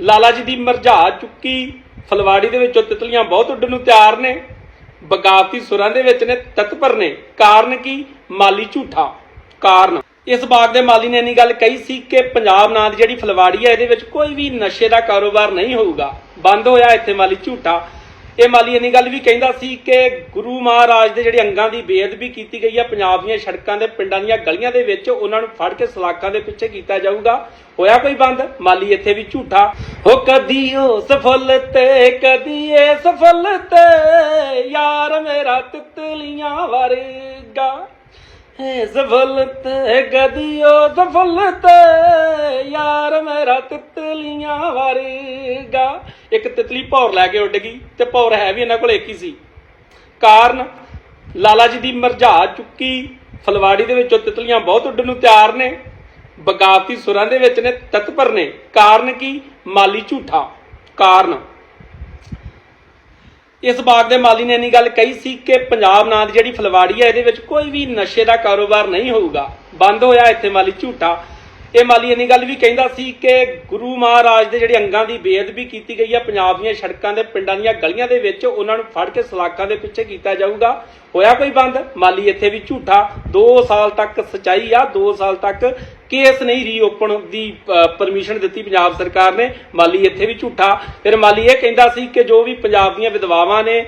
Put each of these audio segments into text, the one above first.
ਲਾਲਾ ਜੀ ਦੀ ਮਰਝਾ ਚੁੱਕੀ, ਫਲਵਾੜੀ ਦੇ ਵਿੱਚੋਂ ਤਿਤਲੀਆਂ ਬਹੁਤ ਉੱਡਣ ਨੂੰ ਤਿਆਰ ਨੇ। ਬਗਾਵਤੀ ਸੁਰਾਂ ਦੇ ਵਿੱਚ ਨੇ ਤਤਪਰ ਨੇ ਕਾਰਨ ਕੀ? ਮਾਲੀ ਝੂਠਾ। ਕਾਰਨ। ਇਸ ਬਾਗ ਦੇ ਮਾਲੀ ਨੇ ਇੰਨੀ ਗੱਲ ਕਹੀ ਸੀ ਕਿ ਪੰਜਾਬ ਨਾਂ ਦੀ ਜਿਹੜੀ ਫਲਵਾੜੀ ਹੈ, ਇਹਦੇ ਵਿੱਚ ਕੋਈ ਵੀ ਨਸ਼ੇ ਦਾ ਕਾਰੋਬਾਰ ਨਹੀਂ ਹੋਊਗਾ। ਬੰਦ ਹੋਇਆ ਇੱਥੇ ਮਾਲੀ ਝੂਠਾ। ਇਹ ਮਾਲੀ ਇੰਨੀ ਗੱਲ ਵੀ ਕਹਿੰਦਾ ਸੀ ਕਿ ਗੁਰੂ ਮਹਾਰਾਜ ਦੇ ਜਿਹੜੇ ਅੰਗਾਂ ਦੀ ਬੇਅਦਬੀ ਕੀਤੀ ਗਈ ਹੈ ਪੰਜਾਬ ਦੀਆਂ ਸੜਕਾਂ ਦੇ, ਪਿੰਡਾਂ ਦੀਆਂ ਗਲੀਆਂ ਦੇ ਵਿੱਚ ਉਹਨਾਂ ਨੂੰ ਫੜ ਕੇ ਸਲਾਖਾਂ ਦੇ ਪਿੱਛੇ ਕੀਤਾ ਜਾਊਗਾ। ਹੋਇਆ ਕੋਈ ਬੰਦ? ਮਾਲੀ ਇੱਥੇ ਵੀ ਝੂਠਾ। ਹੋ ਕਦੀ ਉਹ ਸਫਲ ਤੇ, ਕਦੀ ਇਹ ਸਫਲ ਤੇ, ਯਾਰ ਮੇਰਾ ਤਿਤਲੀਆਂ ਵਰਗਾ। ਹੈ ਸਫਲ ਤੇ ਯਾਰ ਮੇਰਾ ਤਿਤਲੀਆਂ ਵਰਗਾ। ਇੱਕ ਤਿਤਲੀ ਭੌਰ ਲੈ ਕੇ ਉੱਡ ਗਈ ਤੇ ਭੌਰ ਹੈ ਵੀ ਇਹਨਾਂ ਕੋਲ ਇੱਕ ਹੀ ਸੀ। ਕਾਰਨ ਲਾਲਾ ਜੀ ਦੀ ਮਰਝਾ ਚੁੱਕੀ। ਫਲਵਾੜੀ ਦੇ ਵਿੱਚੋਂ ਤਿਤਲੀਆਂ ਬਹੁਤ ਉੱਡਣ ਨੂੰ ਤਿਆਰ ਨੇ। ਬਗਾਵਤੀ ਸੁਰਾਂ ਦੇ ਵਿੱਚ ਨੇ ਤਤਪਰ ਨੇ। ਕਾਰਨ ਕੀ? ਮਾਲੀ ਝੂਠਾ। ਕਾਰਨ ਇਸ ਬਾਗ ਦੇ ਮਾਲੀ ਨੇ ਇੰਨੀ ਗੱਲ ਕਹੀ ਸੀ ਕਿ ਪੰਜਾਬ ਨਾਂ ਦੀ ਜਿਹੜੀ ਫਲਵਾੜੀ ਹੈ, ਇਹਦੇ ਵਿੱਚ ਕੋਈ ਵੀ ਨਸ਼ੇ ਦਾ ਕਾਰੋਬਾਰ ਨਹੀਂ ਹੋਊਗਾ। ਬੰਦ ਹੋਇਆ ਇੱਥੇ ਮਾਲੀ ਝੂਠਾ। ਇਹ ਮਾਲੀ ਇੰਨੀ ਗੱਲ ਵੀ ਕਹਿੰਦਾ ਸੀ ਕਿ ਗੁਰੂ ਮਹਾਰਾਜ ਦੇ ਜਿਹੜੇ ਅੰਗਾਂ ਦੀ ਬੇਅਦਬੀ ਕੀਤੀ ਗਈ ਹੈ ਪੰਜਾਬ ਦੀਆਂ ਸੜਕਾਂ ਦੇ, ਪਿੰਡਾਂ ਦੀਆਂ ਗਲੀਆਂ ਦੇ ਵਿੱਚ ਉਹਨਾਂ ਨੂੰ ਫੜ ਕੇ ਸਲਾਖਾਂ ਦੇ ਪਿੱਛੇ ਕੀਤਾ ਜਾਊਗਾ। ਹੋਇਆ ਕੋਈ ਬੰਦ? ਮਾਲੀ ਇੱਥੇ ਵੀ ਝੂਠਾ। 2 ਸਾਲ ਤੱਕ ਸਚਾਈ ਆ 2 ਸਾਲ ਤੱਕ ਕੇਸ ਨਹੀਂ ਰੀਓਪਨ ਦੀ ਪਰਮਿਸ਼ਨ ਦਿੱਤੀ ਪੰਜਾਬ ਸਰਕਾਰ ਨੇ। ਮਾਲੀ ਇੱਥੇ ਵੀ ਝੂਠਾ। ਫਿਰ ਮਾਲੀ ਇਹ ਕਹਿੰਦਾ ਸੀ ਕਿ ਜੋ ਵੀ ਪੰਜਾਬ ਦੀਆਂ ਵਿਧਵਾਵਾਂ ਨੇ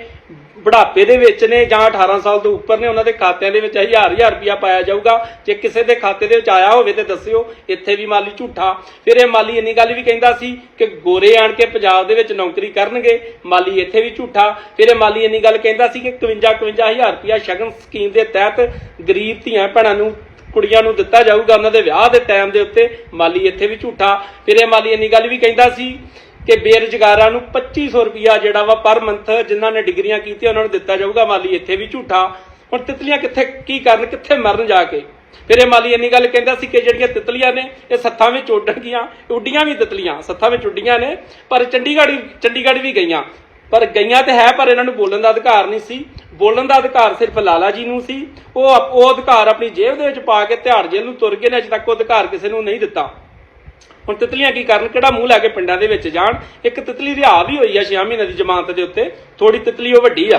ਬੁਢਾਪੇ ਦੇ ਵਿੱਚ ਨੇ ਜਾਂ 18 ਸਾਲ ਤੋਂ ਉੱਪਰ ਨੇ, ਉਹਨਾਂ ਦੇ ਖਾਤਿਆਂ ਦੇ ਵਿੱਚ ਹਜ਼ਾਰ ਹਜ਼ਾਰ ਰੁਪਇਆ ਪਾਇਆ ਜਾਊਗਾ। ਜੇ ਕਿਸੇ ਦੇ ਖਾਤੇ ਦੇ ਵਿੱਚ ਆਇਆ ਹੋਵੇ ਤੇ ਦੱਸਿਓ, ਇੱਥੇ ਵੀ ਮਾਲੀ ਝੂਠਾ। ਫਿਰ ਇਹ ਮਾਲੀ ਇੰਨੀ ਗੱਲ ਵੀ ਕਹਿੰਦਾ ਸੀ ਕਿ ਗੋਰੇ ਆਣ ਕੇ ਪੰਜਾਬ ਦੇ ਵਿੱਚ ਨੌਕਰੀ ਕਰਨਗੇ, ਮਾਲੀ ਇੱਥੇ ਵੀ ਝੂਠਾ। ਫਿਰ ਇਹ ਮਾਲੀ ਇੰਨੀ ਗੱਲ ਕਹਿੰਦਾ ਸੀ ਕਿ 51 51000 ਰੁਪਇਆ ਸ਼ਗਨ ਸਕੀਮ ਦੇ ਤਹਿਤ ਗਰੀਬ ਧੀਆਂ ਭੈਣਾਂ ਨੂੰ, ਕੁੜੀਆਂ ਨੂੰ ਦਿੱਤਾ ਜਾਊਗਾ। ਉਹਨਾਂ ਦੇ ਵਿਆਹ ਦੇ ਟਾਈਮ ਦੇ ਉੱਤੇ ਮਾਲੀ ਇੱਥੇ ਵੀ ਝੂਠਾ। ਫਿਰ ਇਹ ਮਾਲੀ ਇੰਨੀ ਗੱਲ ਵੀ ਕਹਿੰਦਾ ਸੀ ਕਿ ਬੇਰੁਜ਼ਗਾਰਾਂ ਨੂੰ 2500 ਰੁਪਿਆ ਜਿਹੜਾ ਵਾ ਪਰ ਮੰਥ ਜਿਨ੍ਹਾਂ ਨੇ ਡਿਗਰੀਆਂ ਕੀਤੀਆਂ, ਉਹਨਾਂ ਨੂੰ ਦਿੱਤਾ ਜਾਊਗਾ। ਮਾਲੀ ਇੱਥੇ ਵੀ ਝੂਠਾ। ਹੁਣ ਤਿਤਲੀਆਂ ਕਿੱਥੇ, ਕੀ ਕਰਨ, ਕਿੱਥੇ ਮਰਨ ਜਾ ਕੇ? ਫਿਰ ਇਹ ਮਾਲੀ ਇੰਨੀ ਗੱਲ ਕਹਿੰਦਾ ਸੀ ਕਿ ਜਿਹੜੀਆਂ ਤਿਤਲੀਆਂ ਨੇ, ਇਹ ਸੱਥਾਂ ਵਿੱਚ ਉੱਡਣਗੀਆਂ ਉੱਡੀਆਂ ਵੀ ਤਿਤਲੀਆਂ, ਸੱਥਾਂ ਵਿੱਚ ਉੱਡੀਆਂ ਨੇ, ਪਰ ਚੰਡੀਗੜ੍ਹ ਚੰਡੀਗੜ੍ਹ ਵੀ ਗਈਆਂ। ਪਰ ਗਈਆਂ ਤੇ ਹੈ, ਪਰ ਇਹਨਾਂ ਨੂੰ ਬੋਲਣ ਦਾ ਅਧਿਕਾਰ ਨਹੀਂ ਸੀ। ਬੋਲਣ ਦਾ ਅਧਿਕਾਰ ਸਿਰਫ ਲਾਲਾ ਜੀ ਨੂੰ ਸੀ। ਉਹ ਉਹ ਅਧਿਕਾਰ ਆਪਣੀ ਜੇਬ ਦੇ ਵਿੱਚ ਪਾ ਕੇ ਧਿਆੜ ਜੇਲ੍ਹ ਨੂੰ ਤੁਰ ਗਏ ਨੇ, ਅਜੇ ਤੱਕ ਉਹ ਅਧਿਕਾਰ ਕਿਸੇ ਨੂੰ ਨਹੀਂ ਦਿੱਤਾ। ਹੁਣ ਤਿਤਲੀਆਂ ਕੀ ਕਰਨ? ਕਿਹੜਾ ਮੂੰਹ ਲੈ ਕੇ ਪਿੰਡਾਂ ਦੇ ਵਿੱਚ ਜਾਣ? ਇੱਕ ਤਿਤਲੀ ਰਿਹਾ ਵੀ ਹੋਈ ਆ 6 ਮਹੀਨੇ ਦੀ ਜ਼ਮਾਨਤ ਦੇ ਉੱਤੇ। ਥੋੜੀ ਤਿਤਲੀ ਉਹ ਵੱਡੀ ਆ।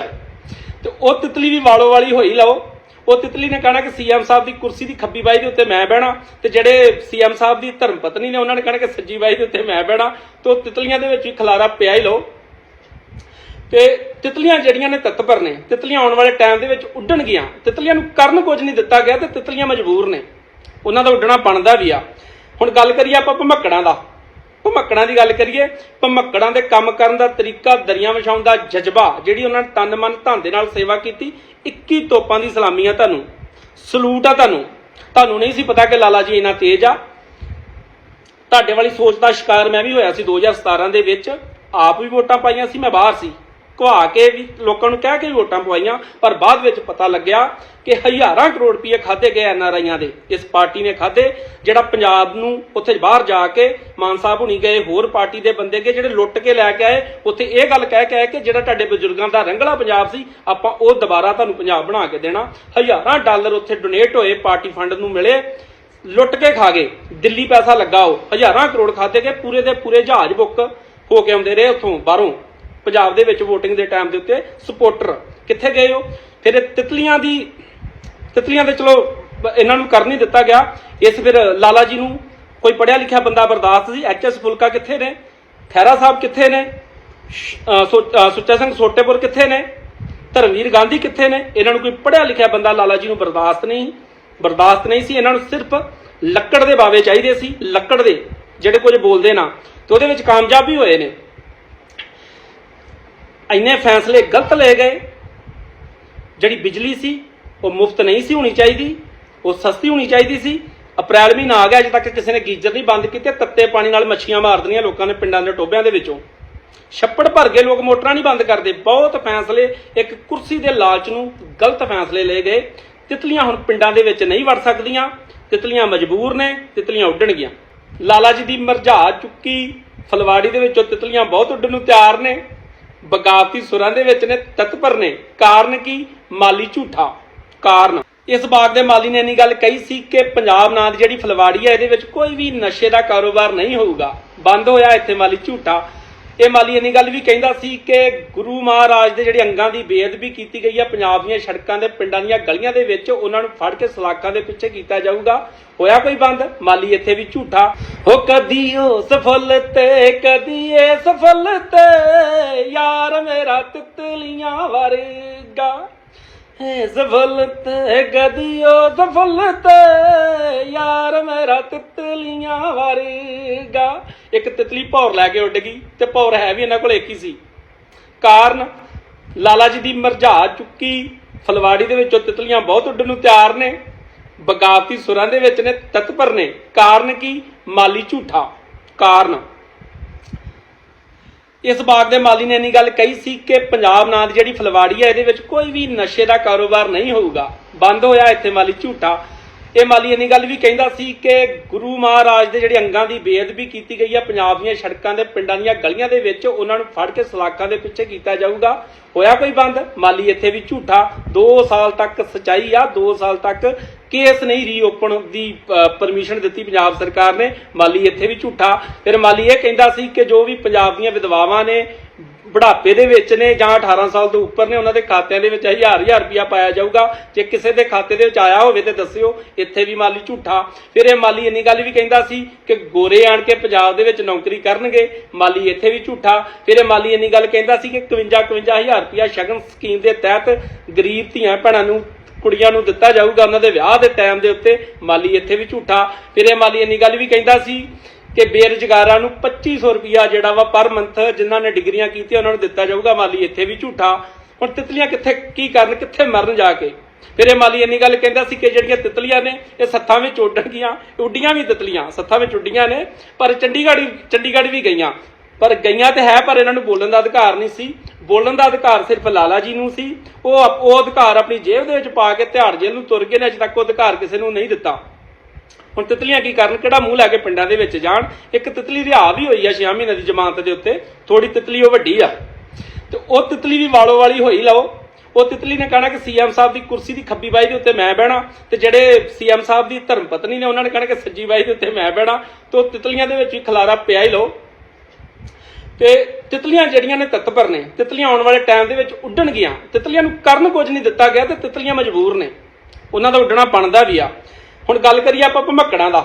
ਤੇ ਉਹ ਤਿਤਲੀ ਵੀ ਵਾਲੋ ਵਾਲੀ ਹੋਈ, ਲਓ। ਉਹ ਤਿਤਲੀ ਨੇ ਕਹਿਣਾ ਕਿ ਸੀਐਮ ਸਾਹਿਬ ਦੀ ਕੁਰਸੀ ਦੀ ਖੱਬੀ ਬਾਈ ਦੇ ਉੱਤੇ ਮੈਂ ਬਹਿਣਾ ਤੇ ਜਿਹੜੇ ਸੀਐਮ ਸਾਹਿਬ ਦੀ ਧਰਮ ਪਤਨੀ ਨੇ ਉਹਨਾਂ ਨੇ ਕਹਿਣਾ ਕਿ ਸੱਜੀ ਬਾਈ ਦੇ ਉੱਤੇ ਮੈਂ ਬਹਿਣਾ ਤੇ ਉਹ ਤਿਤਲੀਆਂ ਦੇ ਵਿੱਚ ਵੀ ਖਲਾਰਾ ਪਿਆ ਹੀ, ਲਓ। ਤੇ ਤਿਤਲੀਆਂ ਜਿਹੜੀਆਂ ਨੇ ਤਤਪਰ ਨੇ, ਤਿਤਲੀਆਂ ਆਉਣ ਵਾਲੇ ਟਾਈਮ ਦੇ ਵਿੱਚ ਉੱਡਣਗੀਆਂ ਤਿਤਲੀਆਂ ਨੂੰ ਕਰਨ ਕੁਝ ਨਹੀਂ ਦਿੱਤਾ ਗਿਆ ਤੇ ਤਿਤਲੀਆਂ ਮਜਬੂਰ ਨੇ। ਉਹਨਾਂ ਦਾ ਉੱਡਣਾ ਬਣਦਾ ਵੀ ਆ। ਹੁਣ ਗੱਲ ਕਰੀਏ ਆਪਾਂ ਭਮੱਕੜਾਂ ਦਾ। ਭਮੱਕੜਾਂ ਦੀ ਗੱਲ ਕਰੀਏ, ਭਮੱਕੜਾਂ ਦੇ ਕੰਮ ਕਰਨ ਦਾ ਤਰੀਕਾ ਦਰਿਆ ਵਿਛਾਉਣ ਦਾ ਜਜ਼ਬਾ, ਜਿਹੜੀ ਉਹਨਾਂ ਨੇ ਤਨ ਮਨ ਧਨ ਦੇ ਨਾਲ ਸੇਵਾ ਕੀਤੀ 21 ਤੋਪਾਂ ਦੀ ਸਲਾਮੀ ਆ ਤੁਹਾਨੂੰ, ਸਲੂਟ ਆ ਤੁਹਾਨੂੰ। ਤੁਹਾਨੂੰ ਨਹੀਂ ਸੀ ਪਤਾ ਕਿ ਲਾਲਾ ਜੀ ਇੰਨਾ ਤੇਜ਼ ਆ। ਤੁਹਾਡੇ ਵਾਲੀ ਸੋਚ ਦਾ ਸ਼ਿਕਾਰ ਮੈਂ ਵੀ ਹੋਇਆ ਸੀ 2017 ਦੇ ਵਿੱਚ, ਆਪ ਵੀ ਵੋਟਾਂ ਪਾਈਆਂ ਸੀ, ਮੈਂ ਬਾਹਰ ਸੀ। ਘਵਾ ਕੇ ਵੀ ਲੋਕਾਂ ਨੂੰ ਕਹਿ ਕੇ ਵੀ ਵੋਟਾਂ ਪਵਾਈਆਂ, ਪਰ ਬਾਅਦ ਵਿੱਚ ਪਤਾ ਲੱਗਿਆ ਕਿ ਹਜ਼ਾਰਾਂ ਕਰੋੜ ਰੁਪਏ ਖਾਦੇ ਗਏ ਐਨ ਆਰ ਆਈਆਂ ਦੇ, ਇਸ ਪਾਰਟੀ ਨੇ ਖਾਦੇ ਜਿਹੜਾ ਪੰਜਾਬ ਨੂੰ ਉੱਥੇ ਬਾਹਰ ਜਾ ਕੇ ਮਾਨ ਸਾਹਿਬ ਹੁਣੀ ਗਏ, ਹੋਰ ਪਾਰਟੀ ਦੇ ਬੰਦੇ ਗਏ, ਜਿਹੜੇ ਲੁੱਟ ਕੇ ਲੈ ਕੇ ਆਏ, ਉੱਥੇ ਇਹ ਗੱਲ ਕਹਿ ਕੇ ਆਏ ਕਿ ਜਿਹੜਾ ਤੁਹਾਡੇ ਬਜ਼ੁਰਗਾਂ ਦਾ ਰੰਗਲਾ ਪੰਜਾਬ ਸੀ, ਆਪਾਂ ਉਹ ਦੁਬਾਰਾ ਤੁਹਾਨੂੰ ਪੰਜਾਬ ਬਣਾ ਕੇ ਦੇਣਾ। ਹਜ਼ਾਰਾਂ ਡਾਲਰ ਉੱਥੇ ਡੋਨੇਟ ਹੋਏ, ਪਾਰਟੀ ਫੰਡ ਨੂੰ ਮਿਲੇ, ਲੁੱਟ ਕੇ ਖਾ ਗਏ, ਦਿੱਲੀ ਪੈਸਾ ਲੱਗਾ ਉਹ, ਹਜ਼ਾਰਾਂ ਕਰੋੜ ਖਾਦੇ ਗਏ, ਪੂਰੇ ਦੇ ਪੂਰੇ ਜਹਾਜ਼ ਬੁੱਕ ਹੋ ਕੇ ਆਉਂਦੇ ਰਹੇ ਉੱਥੋਂ ਬਾਹਰੋਂ। ਪੰਜਾਬ ਦੇ ਵਿੱਚ VOTING ਦੇ ਟਾਈਮ ਦੇ ਉੱਤੇ ਸਪੋਰਟਰ ਕਿੱਥੇ ਗਏ ਹੋ ਫਿਰ ਇਹ ਤਿਤਲੀਆਂ ਦੀ, ਤਿਤਲੀਆਂ ਦੇ ਚਲੋ ਇਹਨਾਂ ਨੂੰ ਕਰ ਨਹੀਂ ਦਿੱਤਾ ਗਿਆ। ਇਸ ਫਿਰ ਲਾਲਾ ਜੀ ਨੂੰ ਕੋਈ ਪੜਿਆ ਲਿਖਿਆ ਬੰਦਾ ਬਰਦਾਸ਼ਤ ਸੀ? ਐਚਐਸ ਫੁਲਕਾ ਕਿੱਥੇ ਨੇ? ਖੈਰਾ ਸਾਹਿਬ ਕਿੱਥੇ ਨੇ? ਸੁੱਚਾ ਸਿੰਘ ਸੋਟੇਪੁਰ ਕਿੱਥੇ ਨੇ? ਧਰਮਵੀਰ ਗਾਂਧੀ ਕਿੱਥੇ ਨੇ? ਇਹਨਾਂ ਨੂੰ ਕੋਈ ਪੜਿਆ ਲਿਖਿਆ ਬੰਦਾ ਲਾਲਾ ਜੀ ਨੂੰ ਬਰਦਾਸ਼ਤ ਨਹੀਂ ਬਰਦਾਸ਼ਤ ਨਹੀਂ ਸੀ। ਇਹਨਾਂ ਨੂੰ ਸਿਰਫ ਲੱਕੜ ਦੇ ਬਾਵੇ ਚਾਹੀਦੇ ਸੀ, ਲੱਕੜ ਦੇ, ਜਿਹੜੇ ਕੁਝ ਬੋਲਦੇ ਨਾ। ਤੇ ਉਹਦੇ ਵਿੱਚ ਕਾਮਯਾਬ ਵੀ ਹੋਏ ਨੇ। ਇੰਨੇ ਫੈਸਲੇ ਗਲਤ ਲਏ ਗਏ। ਜਿਹੜੀ ਬਿਜਲੀ ਸੀ, ਉਹ ਮੁਫਤ ਨਹੀਂ ਸੀ ਹੋਣੀ ਚਾਹੀਦੀ, ਉਹ ਸਸਤੀ ਹੋਣੀ ਚਾਹੀਦੀ ਸੀ। ਅਪ੍ਰੈਲ ਮਹੀਨਾ ਆ ਗਿਆ, ਅਜੇ ਤੱਕ ਕਿਸੇ ਨੇ ਗੀਜ਼ਰ ਨਹੀਂ ਬੰਦ ਕੀਤੇ, ਤੱਤੇ ਪਾਣੀ ਨਾਲ ਮੱਛੀਆਂ ਮਾਰ ਦਣੀਆਂ ਲੋਕਾਂ ਨੇ ਪਿੰਡਾਂ ਦੇ ਟੋਬਿਆਂ ਦੇ ਵਿੱਚੋਂ। ਛੱਪੜ ਭਰ ਕੇ ਲੋਕ ਮੋਟਰਾਂ ਨਹੀਂ ਬੰਦ ਕਰਦੇ। ਬਹੁਤ ਫੈਸਲੇ ਇੱਕ ਕੁਰਸੀ ਦੇ ਲਾਲਚ ਨੂੰ ਗਲਤ ਫੈਸਲੇ ਲਏ ਗਏ। ਤਿਤਲੀਆਂ ਹੁਣ ਪਿੰਡਾਂ ਦੇ ਵਿੱਚ ਨਹੀਂ ਵੜ ਸਕਦੀਆਂ, ਤਿਤਲੀਆਂ ਮਜਬੂਰ ਨੇ, ਤਿਤਲੀਆਂ ਉੱਡਣਗੀਆਂ। ਲਾਲਾ ਜੀ ਦੀ ਮਰਝਾ ਚੁੱਕੀ ਫਲਵਾੜੀ ਦੇ ਵਿੱਚੋਂ ਤਿਤਲੀਆਂ ਬਹੁਤ ਉੱਡਣ ਨੂੰ ਤਿਆਰ ਨੇ। ਬਗਾਵਤੀ ਸੁਰਾਂ ਦੇ ਵਿੱਚ ਨੇ ਤਤਪਰ ਨੇ। ਕਾਰਨ ਕੀ? ਮਾਲੀ ਝੂਠਾ। ਕਾਰਨ। ਇਸ ਬਾਗ ਦੇ ਮਾਲੀ ਨੇ ਇੰਨੀ ਗੱਲ ਕਹੀ ਸੀ ਕਿ ਪੰਜਾਬ ਨਾਂ ਦੀ ਜਿਹੜੀ ਫਲਵਾੜੀ ਹੈ, ਇਹਦੇ ਵਿੱਚ ਕੋਈ ਵੀ ਨਸ਼ੇ ਦਾ ਕਾਰੋਬਾਰ ਨਹੀਂ ਹੋਊਗਾ। ਬੰਦ ਹੋਇਆ ਇੱਥੇ ਮਾਲੀ ਝੂਠਾ। ਇਹ ਮਾਲੀ ਇੰਨੀ ਗੱਲ ਵੀ ਕਹਿੰਦਾ ਸੀ ਕਿ ਗੁਰੂ ਮਹਾਰਾਜ ਦੇ ਜਿਹੜੇ ਅੰਗਾਂ ਦੀ ਬੇਅਦਬੀ ਕੀਤੀ ਗਈ ਹੈ ਪੰਜਾਬ ਦੀਆਂ ਸੜਕਾਂ ਦੇ, ਪਿੰਡਾਂ ਦੀਆਂ ਗਲੀਆਂ ਦੇ ਵਿੱਚ ਉਹਨਾਂ ਨੂੰ ਫੜ ਕੇ ਸਲਾਖਾਂ ਦੇ ਪਿੱਛੇ ਕੀਤਾ ਜਾਊਗਾ। ਹੋਇਆ ਕੋਈ ਬੰਦ? ਮਾਲੀ ਇੱਥੇ ਵੀ ਝੂਠਾ। ਹੋ ਕਦੀ ਉਹ ਸਫਲ ਤੇ, ਕਦੀ ਇਹ ਸਫਲ ਤੇ, ਯਾਰ ਮੇਰਾ ਤਿਤਲੀਆਂ ਵਰਗਾ। ਹੈ ਸਫਲ ਤੇ ਯਾਰ ਮੇਰਾ ਤਿਤਲੀਆਂ ਵਰਗਾ। ਇੱਕ ਤਿਤਲੀ ਭੌਰ ਲੈ ਕੇ ਉੱਡ ਗਈ ਤੇ ਭੌਰ ਹੈ ਵੀ ਇਹਨਾਂ ਕੋਲ ਇੱਕ ਹੀ ਸੀ। ਕਾਰਨ ਲਾਲਾ ਜੀ ਦੀ ਮਰਝਾ ਚੁੱਕੀ। ਫਲਵਾੜੀ ਦੇ ਵਿੱਚੋਂ ਤਿਤਲੀਆਂ ਬਹੁਤ ਉੱਡਣ ਨੂੰ ਤਿਆਰ ਨੇ। ਬਗਾਵਤੀ ਸੁਰਾਂ ਦੇ ਵਿੱਚ ਨੇ ਤਤਪਰ ਨੇ। ਕਾਰਨ ਕੀ? ਮਾਲੀ ਝੂਠਾ। ਕਾਰਨ ਇਸ ਬਾਗ ਦੇ ਮਾਲੀ ਨੇ ਇੰਨੀ ਗੱਲ ਕਹੀ ਸੀ ਕਿ ਪੰਜਾਬ ਨਾਂ ਦੀ ਜਿਹੜੀ ਫਲਵਾੜੀ ਹੈ, ਇਹਦੇ ਵਿੱਚ ਕੋਈ ਵੀ ਨਸ਼ੇ ਦਾ ਕਾਰੋਬਾਰ ਨਹੀਂ ਹੋਊਗਾ। ਬੰਦ ਹੋਇਆ ਇੱਥੇ ਮਾਲੀ ਝੂਠਾ। ਇਹ ਮਾਲੀ ਇੰਨੀ ਗੱਲ ਵੀ ਕਹਿੰਦਾ ਸੀ ਕਿ ਗੁਰੂ ਮਹਾਰਾਜ ਦੇ ਜਿਹੜੇ ਅੰਗਾਂ ਦੀ ਬੇਅਦਬੀ ਕੀਤੀ ਗਈ ਹੈ ਪੰਜਾਬ ਦੀਆਂ ਸੜਕਾਂ ਦੇ ਪਿੰਡਾਂ ਦੀਆਂ ਗਲੀਆਂ ਦੇ ਵਿੱਚ ਉਹਨਾਂ ਨੂੰ ਫੜ ਕੇ ਸਲਾਖਾਂ ਦੇ ਪਿੱਛੇ ਕੀਤਾ ਜਾਊਗਾ। ਹੋਇਆ ਕੋਈ ਬੰਦ? ਮਾਲੀ ਇੱਥੇ ਵੀ ਝੂਠਾ। 2 ਸਾਲ ਤੱਕ ਸਚਾਈ ਆ 2 ਸਾਲ ਤੱਕ ਕੇਸ ਨਹੀਂ ਰੀਓਪਨ ਦੀ ਪਰਮਿਸ਼ਨ ਦਿੱਤੀ ਪੰਜਾਬ ਸਰਕਾਰ ਨੇ। ਮਾਲੀ ਇੱਥੇ ਵੀ ਝੂਠਾ। ਫਿਰ ਮਾਲੀ ਇਹ ਕਹਿੰਦਾ ਸੀ ਕਿ ਜੋ ਵੀ ਪੰਜਾਬ ਦੀਆਂ ਵਿਧਵਾਵਾਂ ਨੇ ਬੁਢਾਪੇ ਦੇ ਵਿੱਚ ਨੇ ਜਾਂ 18 ਸਾਲ ਤੋਂ ਉੱਪਰ ਨੇ, ਉਹਨਾਂ ਦੇ ਖਾਤਿਆਂ ਦੇ ਵਿੱਚ ਹਜ਼ਾਰ ਹਜ਼ਾਰ ਰੁਪਇਆ ਪਾਇਆ ਜਾਊਗਾ। ਜੇ ਕਿਸੇ ਦੇ ਖਾਤੇ ਦੇ ਵਿੱਚ ਆਇਆ ਹੋਵੇ ਤੇ ਦੱਸਿਓ, ਇੱਥੇ ਵੀ ਮਾਲੀ ਝੂਠਾ। ਫਿਰ ਇਹ ਮਾਲੀ ਇੰਨੀ ਗੱਲ ਵੀ ਕਹਿੰਦਾ ਸੀ ਕਿ ਗੋਰੇ ਆਣ ਕੇ ਪੰਜਾਬ ਦੇ ਵਿੱਚ ਨੌਕਰੀ ਕਰਨਗੇ, ਮਾਲੀ ਇੱਥੇ ਵੀ ਝੂਠਾ। ਫਿਰ ਇਹ ਮਾਲੀ ਇੰਨੀ ਗੱਲ ਕਹਿੰਦਾ ਸੀ ਕਿ 51 51000 ਰੁਪਇਆ ਸ਼ਗਨ ਸਕੀਮ ਦੇ ਤਹਿਤ ਗਰੀਬ ਧੀਆਂ ਭੈਣਾਂ ਨੂੰ, ਕੁੜੀਆਂ ਨੂੰ ਦਿੱਤਾ ਜਾਊਗਾ। ਉਹਨਾਂ ਦੇ ਵਿਆਹ ਦੇ ਟਾਈਮ ਦੇ ਉੱਤੇ ਮਾਲੀ ਇੱਥੇ ਵੀ ਝੂਠਾ। ਫਿਰ ਇਹ ਮਾਲੀ ਇੰਨੀ ਗੱਲ ਵੀ ਕਹਿੰਦਾ ਸੀ ਕਿ ਬੇਰੁਜ਼ਗਾਰਾਂ ਨੂੰ 2500 ਰੁਪਿਆ ਜਿਹੜਾ ਵਾ ਪਰ ਮੰਥ ਜਿਨ੍ਹਾਂ ਨੇ ਡਿਗਰੀਆਂ ਕੀਤੀਆਂ, ਉਹਨਾਂ ਨੂੰ ਦਿੱਤਾ ਜਾਊਗਾ। ਮਾਲੀ ਇੱਥੇ ਵੀ ਝੂਠਾ। ਹੁਣ ਤਿਤਲੀਆਂ ਕਿੱਥੇ, ਕੀ ਕਰਨ? ਕਿੱਥੇ ਮਰਨ ਜਾ ਕੇ? ਫਿਰ ਇਹ ਮਾਲੀ ਇੰਨੀ ਗੱਲ ਕਹਿੰਦਾ ਸੀ ਕਿ ਜਿਹੜੀਆਂ ਤਿਤਲੀਆਂ ਨੇ, ਇਹ ਸੱਥਾਂ ਵਿੱਚ ਉੱਡਣਗੀਆਂ ਉੱਡੀਆਂ ਵੀ ਤਿਤਲੀਆਂ ਸੱਥਾਂ ਵਿੱਚ ਉੱਡੀਆਂ ਨੇ, ਪਰ ਚੰਡੀਗੜ੍ਹ ਵੀ- ਚੰਡੀਗੜ੍ਹ ਵੀ ਗਈਆਂ। ਪਰ ਗਈਆਂ ਤੇ ਹੈ, ਪਰ ਇਹਨਾਂ ਨੂੰ ਬੋਲਣ ਦਾ ਅਧਿਕਾਰ ਨਹੀਂ ਸੀ। ਬੋਲਣ ਦਾ ਅਧਿਕਾਰ ਸਿਰਫ ਲਾਲਾ ਜੀ ਨੂੰ ਸੀ। ਉਹ ਉਹ ਅਧਿਕਾਰ ਆਪਣੀ ਜੇਬ ਦੇ ਵਿੱਚ ਪਾ ਕੇ ਤਿਹਾੜ ਜੇਲ੍ਹ ਨੂੰ ਤੁਰ ਗਏ ਨੇ। ਅਜੇ ਤੱਕ ਉਹ ਅਧਿਕਾਰ ਕਿਸੇ ਨੂੰ ਨਹੀਂ ਦਿੱਤਾ। ਹੁਣ ਤਿਤਲੀਆਂ ਕੀ ਕਰਨ? ਕਿਹੜਾ ਮੂੰਹ ਲੈ ਕੇ ਪਿੰਡਾਂ ਦੇ ਵਿੱਚ ਜਾਣ? ਇੱਕ ਤਿਤਲੀ ਰਿਹਾ ਵੀ ਹੋਈ ਆ 6 ਮਹੀਨੇ ਦੀ ਜ਼ਮਾਨਤ ਦੇ ਉੱਤੇ। ਥੋੜੀ ਤਿਤਲੀ ਉਹ ਵੱਡੀ ਆ। ਤੇ ਉਹ ਤਿਤਲੀ ਵੀ ਵਾਲੋ ਵਾਲੀ ਹੋਈ, ਲਓ। ਉਹ ਤਿਤਲੀ ਨੇ ਕਹਿਣਾ ਕਿ ਸੀਐਮ ਸਾਹਿਬ ਦੀ ਕੁਰਸੀ ਦੀ ਖੱਬੀ ਬਾਈ ਦੇ ਉੱਤੇ ਮੈਂ ਬਹਿਣਾ ਤੇ ਜਿਹੜੇ ਸੀਐਮ ਸਾਹਿਬ ਦੀ ਧਰਮ ਪਤਨੀ ਨੇ ਉਹਨਾਂ ਨੇ ਕਹਿਣਾ ਕਿ ਸੱਜੀ ਬਾਈ ਦੇ ਉੱਤੇ ਮੈਂ ਬਹਿਣਾ ਤੇ ਉਹ ਤਿਤਲੀਆਂ ਦੇ ਵਿੱਚ ਵੀ ਖਲਾਰਾ ਪਿਆ ਹੀ ਲਓ। ਤੇ ਤਿਤਲੀਆਂ ਜਿਹੜੀਆਂ ਨੇ ਤਤਪਰ ਨੇ, ਤਿਤਲੀਆਂ ਆਉਣ ਵਾਲੇ ਟਾਈਮ ਦੇ ਵਿੱਚ ਉੱਡਣਗੀਆਂ ਤਿਤਲੀਆਂ ਨੂੰ ਕਰਨ ਕੁਝ ਨਹੀਂ ਦਿੱਤਾ ਗਿਆ ਤੇ ਤਿਤਲੀਆਂ ਮਜਬੂਰ ਨੇ। ਉਹਨਾਂ ਦਾ ਉੱਡਣਾ ਬਣਦਾ ਵੀ ਆ। ਹੁਣ ਗੱਲ ਕਰੀਏ ਆਪਾਂ ਭਮੱਕੜਾਂ ਦਾ।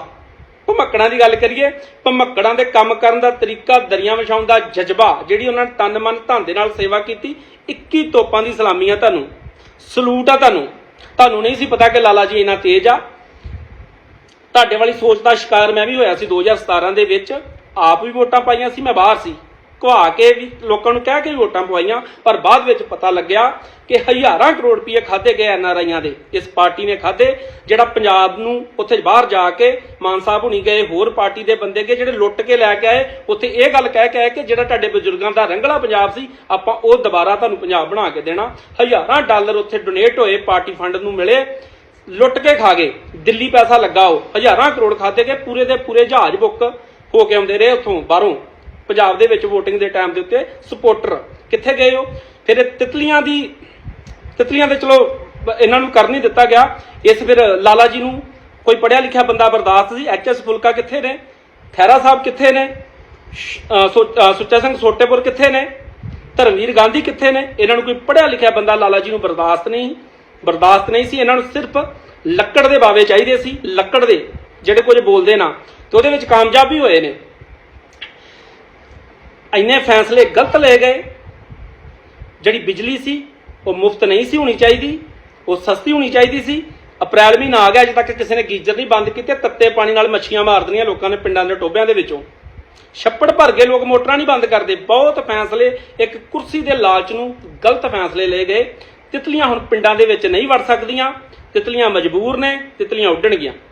ਭਮੱਕੜਾਂ ਦੀ ਗੱਲ ਕਰੀਏ, ਭਮੱਕੜਾਂ ਦੇ ਕੰਮ ਕਰਨ ਦਾ ਤਰੀਕਾ ਦਰਿਆ ਵਿਛਾਉਣ ਦਾ ਜਜ਼ਬਾ, ਜਿਹੜੀ ਉਹਨਾਂ ਨੇ ਤਨ ਮਨ ਧਨ ਦੇ ਨਾਲ ਸੇਵਾ ਕੀਤੀ 21 ਤੋਪਾਂ ਦੀ ਸਲਾਮੀ ਆ ਤੁਹਾਨੂੰ, ਸਲੂਟ ਆ ਤੁਹਾਨੂੰ। ਤੁਹਾਨੂੰ ਨਹੀਂ ਸੀ ਪਤਾ ਕਿ ਲਾਲਾ ਜੀ ਇੰਨਾ ਤੇਜ਼ ਆ। ਤੁਹਾਡੇ ਵਾਲੀ ਸੋਚ ਦਾ ਸ਼ਿਕਾਰ ਮੈਂ ਵੀ ਹੋਇਆ ਸੀ 2017 ਦੇ ਵਿੱਚ। ਆਪ ਵੀ ਵੋਟਾਂ ਪਾਈਆਂ ਸੀ, ਮੈਂ ਬਾਹਰ ਸੀ। ਘਵਾ ਕੇ ਵੀ ਲੋਕਾਂ ਨੂੰ ਕਹਿ ਕੇ ਵੀ ਵੋਟਾਂ ਪਵਾਈਆਂ, ਪਰ ਬਾਅਦ ਵਿੱਚ ਪਤਾ ਲੱਗਿਆ ਕਿ ਹਜ਼ਾਰਾਂ ਕਰੋੜ ਰੁਪਏ ਖਾਦੇ ਗਏ ਐਨ ਆਰ ਆਈਆਂ ਦੇ, ਇਸ ਪਾਰਟੀ ਨੇ ਖਾਦੇ ਜਿਹੜਾ ਪੰਜਾਬ ਨੂੰ ਉੱਥੇ ਬਾਹਰ ਜਾ ਕੇ ਮਾਨ ਸਾਹਿਬ ਹੁਣੀ ਗਏ, ਹੋਰ ਪਾਰਟੀ ਦੇ ਬੰਦੇ ਗਏ, ਜਿਹੜੇ ਲੁੱਟ ਕੇ ਲੈ ਕੇ ਆਏ, ਉੱਥੇ ਇਹ ਗੱਲ ਕਹਿ ਕੇ ਆਏ ਕਿ ਜਿਹੜਾ ਤੁਹਾਡੇ ਬਜ਼ੁਰਗਾਂ ਦਾ ਰੰਗਲਾ ਪੰਜਾਬ ਸੀ, ਆਪਾਂ ਉਹ ਦੁਬਾਰਾ ਤੁਹਾਨੂੰ ਪੰਜਾਬ ਬਣਾ ਕੇ ਦੇਣਾ। ਹਜ਼ਾਰਾਂ ਡਾਲਰ ਉੱਥੇ ਡੋਨੇਟ ਹੋਏ, ਪਾਰਟੀ ਫੰਡ ਨੂੰ ਮਿਲੇ, ਲੁੱਟ ਕੇ ਖਾ ਗਏ, ਦਿੱਲੀ ਪੈਸਾ ਲੱਗਾ ਉਹ, ਹਜ਼ਾਰਾਂ ਕਰੋੜ ਖਾਦੇ ਗਏ, ਪੂਰੇ ਦੇ ਪੂਰੇ ਜਹਾਜ਼ ਬੁੱਕ ਹੋ ਕੇ ਆਉਂਦੇ ਰਹੇ ਉੱਥੋਂ ਬਾਹਰੋਂ। ਪੰਜਾਬ ਦੇ ਵਿੱਚ VOTING ਦੇ ਟਾਈਮ ਦੇ ਉੱਤੇ ਸਪੋਰਟਰ ਕਿੱਥੇ ਗਏ ਹੋ ਫਿਰ ਇਹ ਤਿਤਲੀਆਂ ਦੀ, ਤਿਤਲੀਆਂ ਦੇ ਚਲੋ ਇਹਨਾਂ ਨੂੰ ਕਰ ਨਹੀਂ ਦਿੱਤਾ ਗਿਆ। ਇਸ ਫਿਰ ਲਾਲਾ ਜੀ ਨੂੰ ਕੋਈ ਪੜਿਆ ਲਿਖਿਆ ਬੰਦਾ ਬਰਦਾਸ਼ਤ ਸੀ। ਐਚਐਸ ਫੁਲਕਾ ਕਿੱਥੇ ਨੇ? ਖੈਰਾ ਸਾਹਿਬ ਕਿੱਥੇ ਨੇ? ਸੁੱਚਾ ਸਿੰਘ ਸੋਟੇਪੁਰ ਕਿੱਥੇ ਨੇ? ਧਰਮਵੀਰ ਗਾਂਧੀ ਕਿੱਥੇ ਨੇ? ਇਹਨਾਂ ਨੂੰ ਕੋਈ ਪੜਿਆ ਲਿਖਿਆ ਬੰਦਾ ਲਾਲਾ ਜੀ ਨੂੰ ਬਰਦਾਸ਼ਤ ਨਹੀਂ ਬਰਦਾਸ਼ਤ ਨਹੀਂ ਸੀ। ਇਹਨਾਂ ਨੂੰ ਸਿਰਫ ਲੱਕੜ ਦੇ ਬਾਵੇ ਚਾਹੀਦੇ ਸੀ। ਲੱਕੜ ਦੇ, ਜਿਹੜੇ ਕੁਝ ਬੋਲਦੇ ਨਾ। ਤੇ ਉਹਦੇ ਵਿੱਚ ਕਾਮਯਾਬ ਵੀ ਹੋਏ ਨੇ। ਇੰਨੇ ਫੈਸਲੇ ਗਲਤ ਲਏ ਗਏ। ਜਿਹੜੀ ਬਿਜਲੀ ਸੀ, ਉਹ ਮੁਫਤ ਨਹੀਂ ਸੀ ਹੋਣੀ ਚਾਹੀਦੀ। ਉਹ ਸਸਤੀ ਹੋਣੀ ਚਾਹੀਦੀ ਸੀ। ਅਪ੍ਰੈਲ ਮਹੀਨਾ ਆ ਗਿਆ, ਅਜੇ ਤੱਕ ਕਿਸੇ ਨੇ ਗੀਜ਼ਰ ਨਹੀਂ ਬੰਦ ਕੀਤੇ। ਤੱਤੇ ਪਾਣੀ ਨਾਲ ਮੱਛੀਆਂ ਮਾਰਦੀਆਂ ਲੋਕਾਂ ਨੇ ਪਿੰਡਾਂ ਦੇ ਟੋਬਿਆਂ ਦੇ ਵਿੱਚੋਂ। ਛੱਪੜ ਭਰ ਕੇ ਲੋਕ ਮੋਟਰਾਂ ਨਹੀਂ ਬੰਦ ਕਰਦੇ। ਬਹੁਤ ਫੈਸਲੇ ਇੱਕ ਕੁਰਸੀ ਦੇ ਲਾਲਚ ਨੂੰ ਗਲਤ ਫੈਸਲੇ ਲਏ ਗਏ। ਤਿਤਲੀਆਂ ਹੁਣ ਪਿੰਡਾਂ ਦੇ ਵਿੱਚ ਨਹੀਂ ਵੜ ਸਕਦੀਆਂ। ਤਿਤਲੀਆਂ ਮਜਬੂਰ ਨੇ, ਤਿਤਲੀਆਂ ਉੱਡਣਗੀਆਂ।